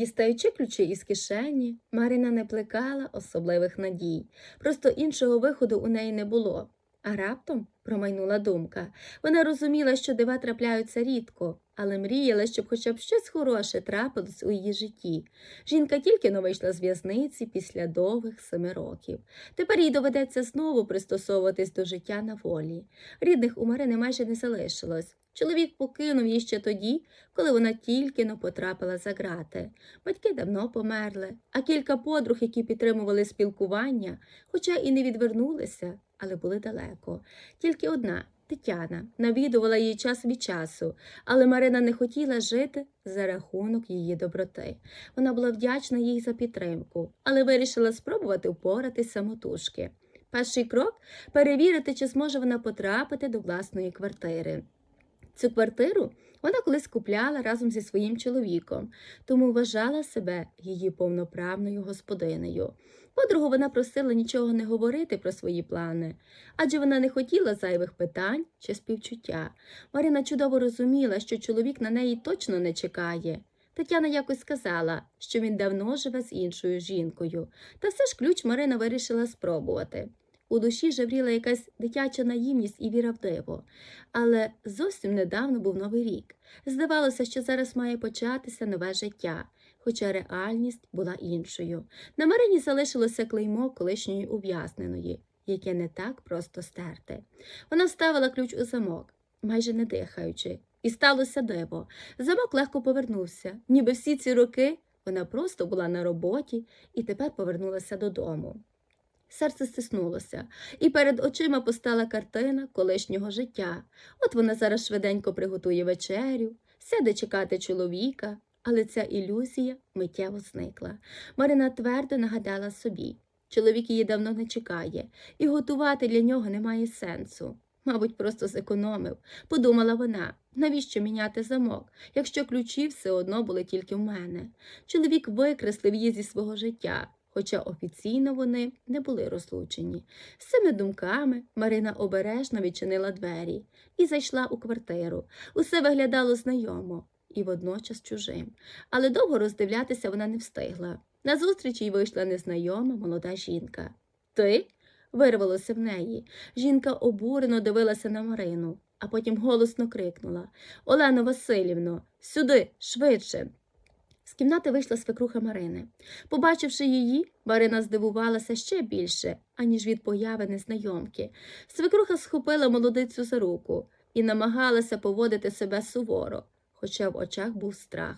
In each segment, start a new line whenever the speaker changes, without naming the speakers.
Дістаючи ключі із кишені, Марина не плекала особливих надій. Просто іншого виходу у неї не було. А раптом промайнула думка. Вона розуміла, що дива трапляються рідко, але мріяла, щоб хоча б щось хороше трапилось у її житті. Жінка тільки но вийшла з в'язниці після довгих семи років. Тепер їй доведеться знову пристосовуватись до життя на волі. Рідних у Марини майже не залишилось. Чоловік покинув її ще тоді, коли вона тільки но потрапила за грати. Батьки давно померли, а кілька подруг, які підтримували спілкування, хоча і не відвернулися, але були далеко. Тільки одна Тетяна навідувала її час від часу, але Марина не хотіла жити за рахунок її доброти. Вона була вдячна їй за підтримку, але вирішила спробувати впоратись самотужки. Перший крок перевірити, чи зможе вона потрапити до власної квартири. Цю квартиру вона колись купляла разом зі своїм чоловіком, тому вважала себе її повноправною господинею. Подругу вона просила нічого не говорити про свої плани, адже вона не хотіла зайвих питань чи співчуття. Марина чудово розуміла, що чоловік на неї точно не чекає. Тетяна якось сказала, що він давно живе з іншою жінкою, та все ж ключ Марина вирішила спробувати. У душі жевріла якась дитяча наївність і віра в диво. Але зовсім недавно був новий рік. Здавалося, що зараз має початися нове життя, хоча реальність була іншою. На Марині залишилося клеймо колишньої ув'язненої, яке не так просто стерти. Вона вставила ключ у замок, майже не дихаючи, і сталося диво. Замок легко повернувся, ніби всі ці роки вона просто була на роботі і тепер повернулася додому. Серце стиснулося, і перед очима постала картина колишнього життя. От вона зараз швиденько приготує вечерю, сяде чекати чоловіка, але ця ілюзія миттєво зникла. Марина твердо нагадала собі. Чоловік її давно не чекає, і готувати для нього немає сенсу. Мабуть, просто зекономив, подумала вона, навіщо міняти замок, якщо ключі все одно були тільки в мене. Чоловік викреслив її зі свого життя, хоча офіційно вони не були розлучені. З цими думками Марина обережно відчинила двері і зайшла у квартиру. Усе виглядало знайомо і водночас чужим, але довго роздивлятися вона не встигла. Назустріч їй вийшла незнайома молода жінка. Ти? вирвалося в неї. Жінка обурено дивилася на Марину, а потім голосно крикнула Олено Васильівно, сюди, швидше. З кімнати вийшла свекруха Марини. Побачивши її, Марина здивувалася ще більше, аніж від появи незнайомки. Свекруха схопила молодицю за руку і намагалася поводити себе суворо, хоча в очах був страх.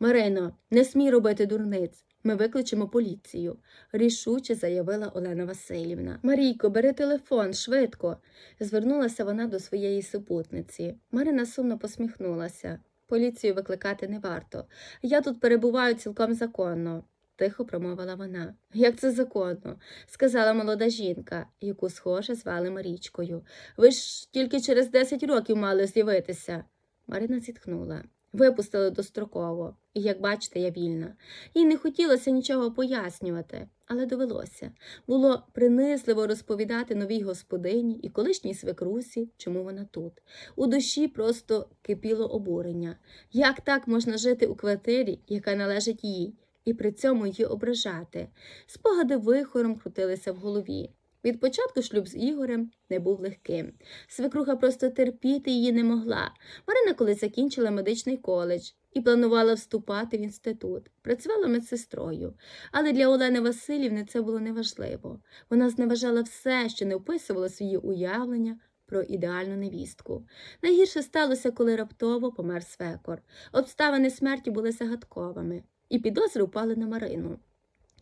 Марино, не смій робити дурниць. Ми викличемо поліцію, рішуче заявила Олена Васильівна. Марійко, бери телефон, швидко. Звернулася вона до своєї супутниці. Марина сумно посміхнулася. Поліцію викликати не варто. Я тут перебуваю цілком законно, тихо промовила вона. Як це законно? сказала молода жінка, яку схоже звали Марічкою. Ви ж тільки через 10 років мали з'явитися. Марина зітхнула. Випустили достроково, і, як бачите, я вільна. Їй не хотілося нічого пояснювати, але довелося. Було принизливо розповідати новій господині і колишній свекрусі, чому вона тут. У душі просто кипіло обурення. Як так можна жити у квартирі, яка належить їй, і при цьому її ображати? Спогади вихором крутилися в голові. Від початку шлюб з Ігорем не був легким. Свекруха просто терпіти її не могла. Марина колись закінчила медичний коледж і планувала вступати в інститут. Працювала медсестрою. Але для Олени Васильівни це було неважливо. Вона зневажала все, що не вписувало свої уявлення про ідеальну невістку. Найгірше сталося, коли раптово помер свекор. Обставини смерті були загадковими, і підозри впали на Марину.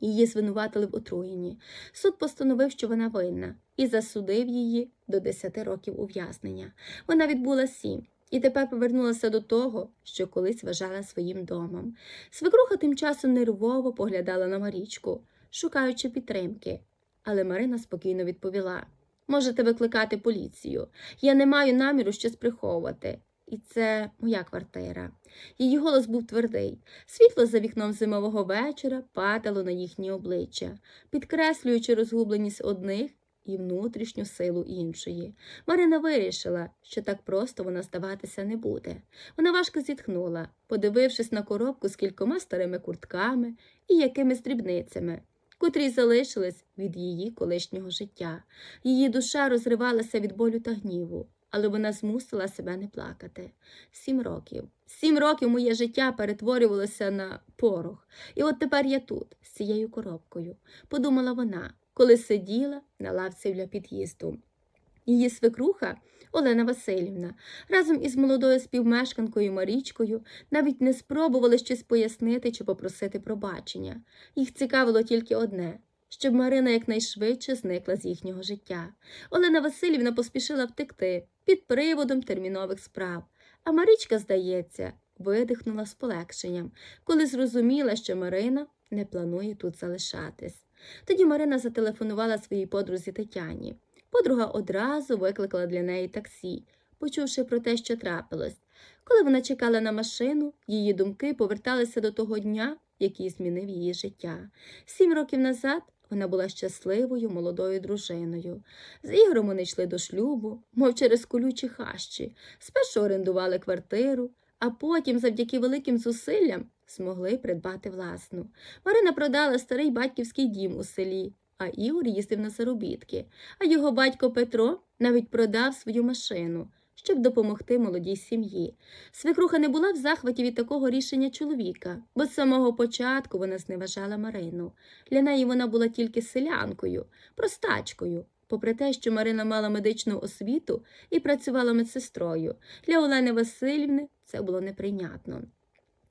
Її звинуватили в отруєнні. Суд постановив, що вона винна, і засудив її до 10 років ув'язнення. Вона відбула сім і тепер повернулася до того, що колись вважала своїм домом. Свекруха тим часом нервово поглядала на Марічку, шукаючи підтримки. Але Марина спокійно відповіла: можете викликати поліцію. Я не маю наміру щось приховувати. І це моя квартира. Її голос був твердий. Світло за вікном зимового вечора падало на їхні обличчя, підкреслюючи розгубленість одних і внутрішню силу іншої. Марина вирішила, що так просто вона здаватися не буде. Вона важко зітхнула, подивившись на коробку з кількома старими куртками і якимись дрібницями, котрі залишились від її колишнього життя. Її душа розривалася від болю та гніву, але вона змусила себе не плакати. Сім років. Сім років моє життя перетворювалося на порох. І от тепер я тут, з цією коробкою, подумала вона, коли сиділа на лавці для під'їзду. Її свекруха Олена Васильівна разом із молодою співмешканкою Марічкою навіть не спробували щось пояснити чи попросити пробачення. Їх цікавило тільки одне щоб Марина якнайшвидше зникла з їхнього життя. Олена Васильівна поспішила втекти під приводом термінових справ, а Марічка, здається, видихнула з полегшенням, коли зрозуміла, що Марина не планує тут залишатись. Тоді Марина зателефонувала своїй подрузі Тетяні. Подруга одразу викликала для неї таксі, почувши про те, що трапилось. Коли вона чекала на машину, її думки поверталися до того дня, який змінив її життя. Сім років назад вона була щасливою молодою дружиною. З Ігорем вони йшли до шлюбу, мов через колючі хащі. Спершу орендували квартиру, а потім, завдяки великим зусиллям, змогли придбати власну. Марина продала старий батьківський дім у селі, а Ігор їздив на заробітки. А його батько Петро навіть продав свою машину, щоб допомогти молодій сім'ї. Свекруха не була в захваті від такого рішення чоловіка, бо з самого початку вона зневажала Марину. Для неї вона була тільки селянкою, простачкою. Попри те, що Марина мала медичну освіту і працювала медсестрою, для Олени Васильівни це було неприйнятно.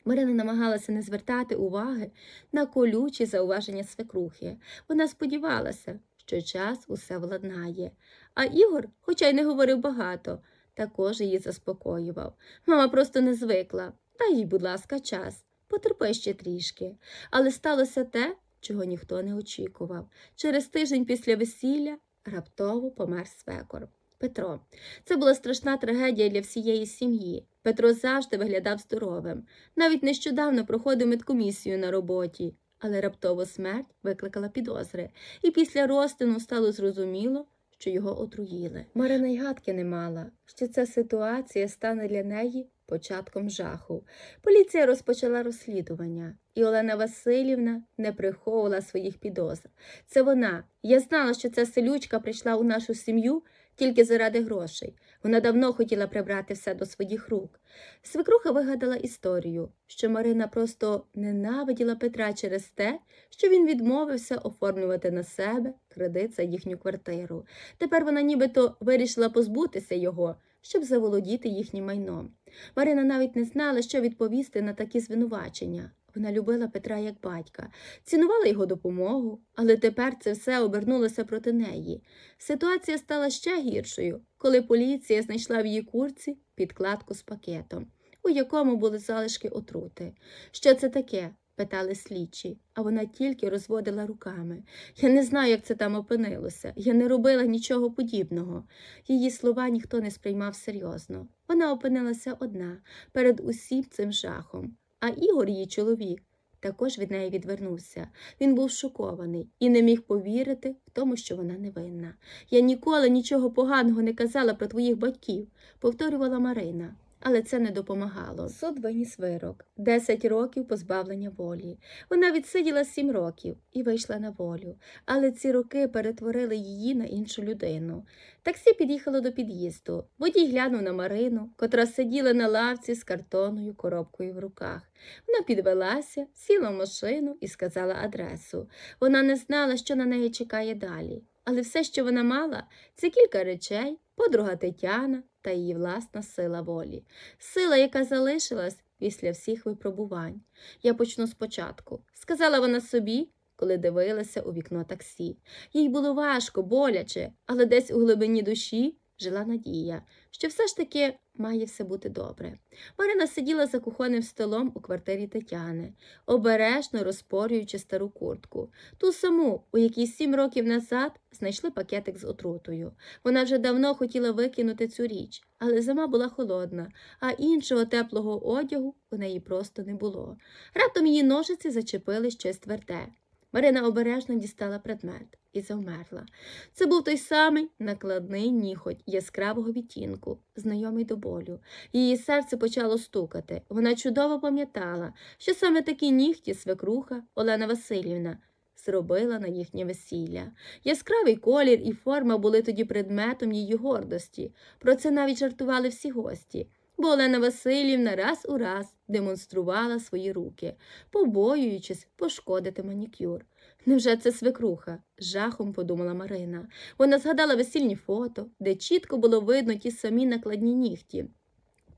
Марина намагалася не звертати уваги на колючі зауваження свекрухи. Вона сподівалася, що час усе владнає. А Ігор, хоча й не говорив багато, також її заспокоював. Мама просто не звикла. Дай їй, будь ласка, час. Потерпи ще трішки. Але сталося те, чого ніхто не очікував. Через тиждень після весілля раптово помер свекор. Петро. Це була страшна трагедія для всієї сім'ї. Петро завжди виглядав здоровим. Навіть нещодавно проходив медкомісію на роботі, але раптово смерть викликала підозри, і після розтину стало зрозуміло, що його отруїли. Марина й гадки не мала, що ця ситуація стане для неї початком жаху. Поліція розпочала розслідування, і Олена Васильівна не приховувала своїх підозр. Це вона. Я знала, що ця селючка прийшла у нашу сім'ю тільки заради грошей. Вона давно хотіла прибрати все до своїх рук. Свекруха вигадала історію, що Марина просто ненавиділа Петра через те, що він відмовився оформлювати на себе кредит за їхню квартиру. Тепер вона нібито вирішила позбутися його, щоб заволодіти їхнім майном. Марина навіть не знала, що відповісти на такі звинувачення. Вона любила Петра як батька, цінувала його допомогу, але тепер це все обернулося проти неї. Ситуація стала ще гіршою, коли поліція знайшла в її курці підкладку з пакетом, у якому були залишки отрути. Що це таке? питали слідчі, а вона тільки розводила руками. Я не знаю, як це там опинилося. Я не робила нічого подібного. Її слова ніхто не сприймав серйозно. Вона опинилася одна перед усім цим жахом. А Ігор, її чоловік, також від неї відвернувся. Він був шокований і не міг повірити в тому, що вона невинна. Я ніколи нічого поганого не казала про твоїх батьків, повторювала Марина. Але це не допомагало. Суд виніс вирок 10 років позбавлення волі. Вона відсиділа 7 років і вийшла на волю, але ці роки перетворили її на іншу людину. Таксі під'їхало до під'їзду. Водій глянув на Марину, котра сиділа на лавці з картонною коробкою в руках. Вона підвелася, сіла в машину і сказала адресу. Вона не знала, що на неї чекає далі. Але все, що вона мала, це кілька речей, подруга Тетяна та її власна сила волі. Сила, яка залишилась після всіх випробувань. Я почну спочатку, сказала вона собі, коли дивилася у вікно таксі. Їй було важко, боляче, але десь у глибині душі жила надія, що все ж таки має все бути добре. Марина сиділа за кухонним столом у квартирі Тетяни, обережно розпорюючи стару куртку, ту саму, у якій сім років назад знайшли пакетик з отрутою. Вона вже давно хотіла викинути цю річ, але зима була холодна, а іншого теплого одягу у неї просто не було. Раптом її ножиці зачепили щось тверде. Марина обережно дістала предмет і завмерла. Це був той самий накладний ніхоть яскравого відтінку, знайомий до болю. Її серце почало стукати. Вона чудово пам'ятала, що саме такі нігті свекруха Олена Васильівна зробила на їхнє весілля. Яскравий колір і форма були тоді предметом її гордості. Про це навіть жартували всі гості. Бо Олена Васильівна раз у раз демонструвала свої руки, побоюючись пошкодити манікюр. Невже це свекруха? жахом подумала Марина. Вона згадала весільні фото, де чітко було видно ті самі накладні нігті.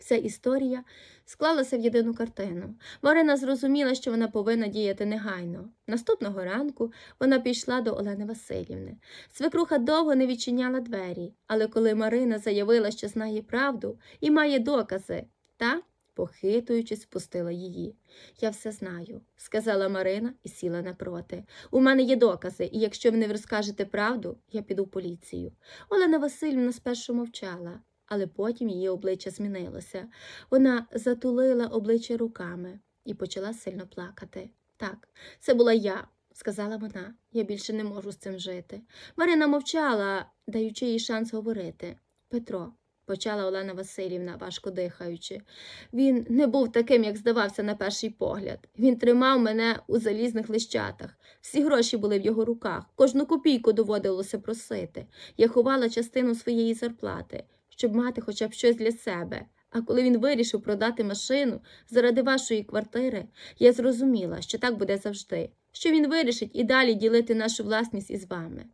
Вся історія склалася в єдину картину. Марина зрозуміла, що вона повинна діяти негайно. Наступного ранку вона пішла до Олени Васильівни. Свекруха довго не відчиняла двері, але коли Марина заявила, що знає правду і має докази, та, похитуючись, впустила її. Я все знаю, сказала Марина і сіла напроти. У мене є докази, і якщо ви не розкажете правду, я піду в поліцію. Олена Васильівна спершу мовчала, але потім її обличчя змінилося. Вона затулила обличчя руками і почала сильно плакати. Так, це була я, сказала вона. Я більше не можу з цим жити. Марина мовчала, даючи їй шанс говорити. Петро, почала Олена Васильівна, важко дихаючи. Він не був таким, як здавався на перший погляд. Він тримав мене у залізних лищатах. Всі гроші були в його руках, кожну копійку доводилося просити. Я ховала частину своєї зарплати, щоб мати хоча б щось для себе. А коли він вирішив продати машину заради вашої квартири, я зрозуміла, що так буде завжди, що він вирішить і далі ділити нашу власність із вами.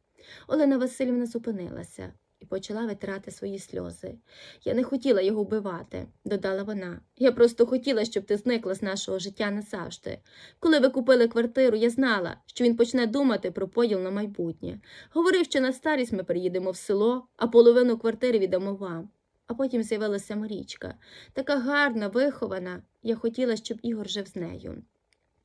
Олена Васильівна зупинилася і почала витирати свої сльози. Я не хотіла його вбивати, додала вона. Я просто хотіла, щоб ти зникла з нашого життя назавжди. Коли ви купили квартиру, я знала, що він почне думати про поділ на майбутнє. Говорив, що на старість ми приїдемо в село, а половину квартири віддамо вам. А потім з'явилася Марічка, така гарна, вихована. Я хотіла, щоб Ігор жив з нею.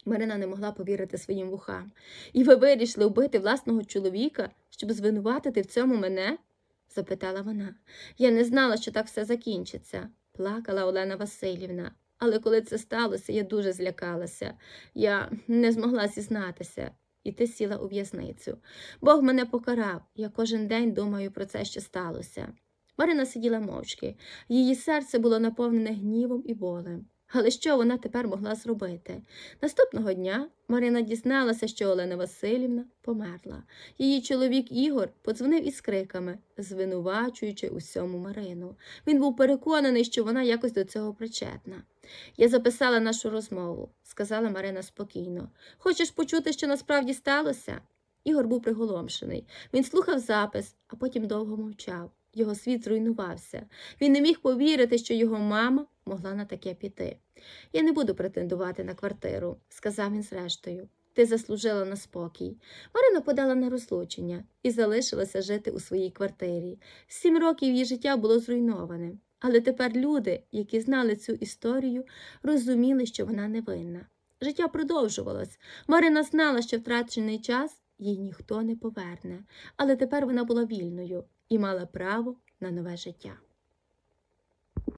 Марина не могла повірити своїм вухам. І ви вирішили вбити власного чоловіка, щоб звинуватити в цьому мене? Запитала вона. Я не знала, що так все закінчиться, плакала Олена Васильівна. Але коли це сталося, я дуже злякалася. Я не змогла зізнатися. І ти сіла у в'язницю. Бог мене покарав. Я кожен день думаю про це, що сталося. Марина сиділа мовчки. Її серце було наповнене гнівом і болем. Але що вона тепер могла зробити? Наступного дня Марина дізналася, що Олена Васильівна померла. Її чоловік Ігор подзвонив із криками, звинувачуючи усьому Марину. Він був переконаний, що вона якось до цього причетна. Я записала нашу розмову, сказала Марина спокійно. Хочеш почути, що насправді сталося? Ігор був приголомшений. Він слухав запис, а потім довго мовчав. Його світ зруйнувався. Він не міг повірити, що його мама могла на таке піти. Я не буду претендувати на квартиру, сказав він зрештою. Ти заслужила на спокій. Марина подала на розлучення і залишилася жити у своїй квартирі. Сім років її життя було зруйноване. Але тепер люди, які знали цю історію, розуміли, що вона невинна. Життя продовжувалось. Марина знала, що втрачений час їй ніхто не поверне, але тепер вона була вільною і мала право на нове життя.